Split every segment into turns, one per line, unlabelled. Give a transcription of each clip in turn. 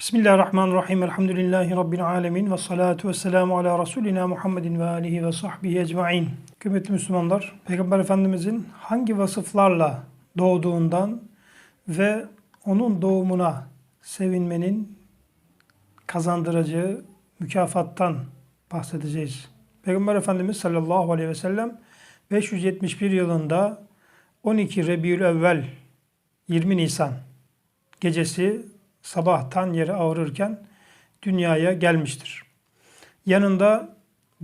Bismillahirrahmanirrahim. Elhamdülillahi Rabbil alemin. Ve salatu ve selamu ala Resulina Muhammedin ve alihi ve sahbihi ecma'in. Kıymetli Müslümanlar, Peygamber Efendimizin hangi vasıflarla doğduğundan ve onun doğumuna sevinmenin kazandıracağı mükafattan bahsedeceğiz. Peygamber Efendimiz sallallahu aleyhi ve sellem 571 yılında 12 Rebiül Evvel 20 Nisan gecesi sabahtan yere ağırırken dünyaya gelmiştir. Yanında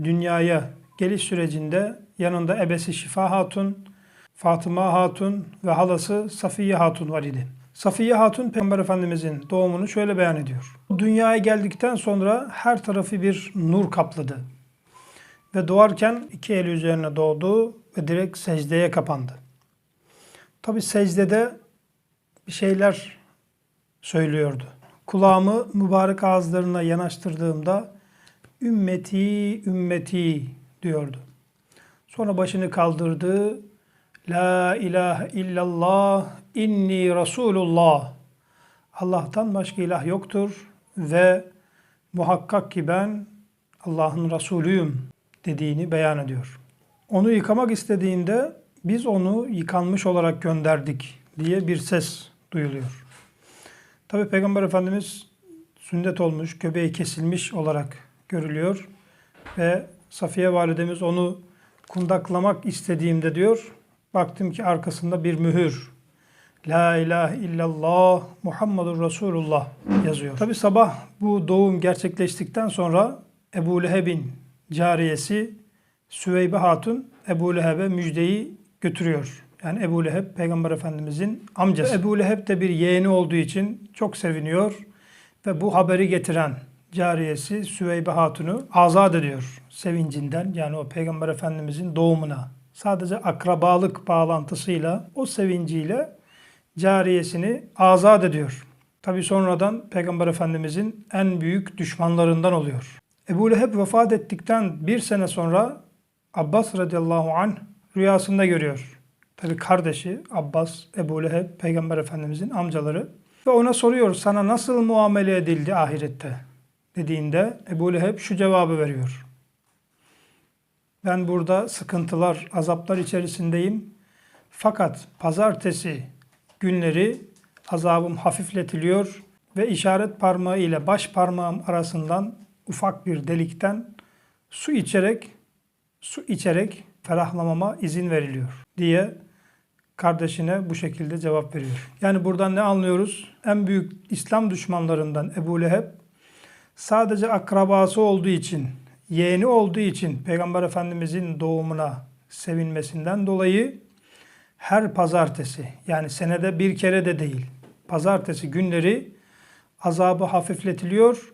dünyaya geliş sürecinde yanında ebesi Şifa Hatun, Fatıma Hatun ve halası Safiye Hatun var idi. Safiye Hatun Peygamber Efendimizin doğumunu şöyle beyan ediyor. Dünyaya geldikten sonra her tarafı bir nur kapladı. Ve doğarken iki eli üzerine doğdu ve direkt secdeye kapandı. Tabi secdede bir şeyler söylüyordu. Kulağımı mübarek ağızlarına yanaştırdığımda ümmeti ümmeti diyordu. Sonra başını kaldırdı. La ilahe illallah inni Resulullah. Allah'tan başka ilah yoktur ve muhakkak ki ben Allah'ın Resulüyüm dediğini beyan ediyor. Onu yıkamak istediğinde biz onu yıkanmış olarak gönderdik diye bir ses duyuluyor. Tabi Peygamber Efendimiz sünnet olmuş, göbeği kesilmiş olarak görülüyor. Ve Safiye Validemiz onu kundaklamak istediğimde diyor, baktım ki arkasında bir mühür. La ilahe illallah Muhammedur Resulullah yazıyor. Tabi sabah bu doğum gerçekleştikten sonra Ebu Leheb'in cariyesi Süveybe Hatun Ebu Leheb'e müjdeyi götürüyor. Yani Ebu Leheb Peygamber Efendimizin amcası. Ebu Leheb de bir yeğeni olduğu için çok seviniyor ve bu haberi getiren cariyesi Süveybe Hatun'u azat ediyor sevincinden. Yani o Peygamber Efendimizin doğumuna. Sadece akrabalık bağlantısıyla o sevinciyle cariyesini azat ediyor. Tabi sonradan Peygamber Efendimizin en büyük düşmanlarından oluyor. Ebu Leheb vefat ettikten bir sene sonra Abbas radıyallahu anh rüyasında görüyor. Tabi kardeşi Abbas, Ebu Leheb, Peygamber Efendimizin amcaları. Ve ona soruyor sana nasıl muamele edildi ahirette dediğinde Ebu Leheb şu cevabı veriyor. Ben burada sıkıntılar, azaplar içerisindeyim. Fakat pazartesi günleri azabım hafifletiliyor ve işaret parmağı ile baş parmağım arasından ufak bir delikten su içerek su içerek ferahlamama izin veriliyor diye kardeşine bu şekilde cevap veriyor. Yani buradan ne anlıyoruz? En büyük İslam düşmanlarından Ebu Leheb sadece akrabası olduğu için, yeğeni olduğu için Peygamber Efendimizin doğumuna sevinmesinden dolayı her pazartesi yani senede bir kere de değil pazartesi günleri azabı hafifletiliyor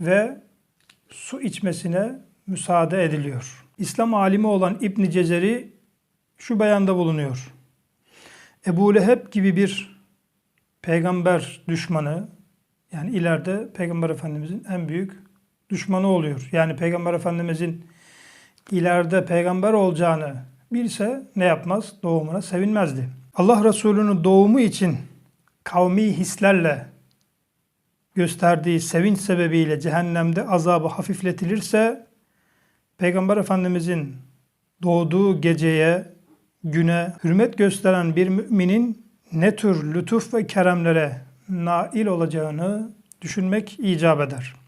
ve su içmesine müsaade ediliyor. İslam alimi olan İbn Cezeri şu beyanda bulunuyor. Ebu Leheb gibi bir peygamber düşmanı yani ileride Peygamber Efendimizin en büyük düşmanı oluyor. Yani Peygamber Efendimizin ileride peygamber olacağını bilse ne yapmaz? Doğumuna sevinmezdi. Allah Resulü'nün doğumu için kavmi hislerle gösterdiği sevinç sebebiyle cehennemde azabı hafifletilirse Peygamber Efendimizin doğduğu geceye, güne hürmet gösteren bir müminin ne tür lütuf ve keremlere nail olacağını düşünmek icap eder.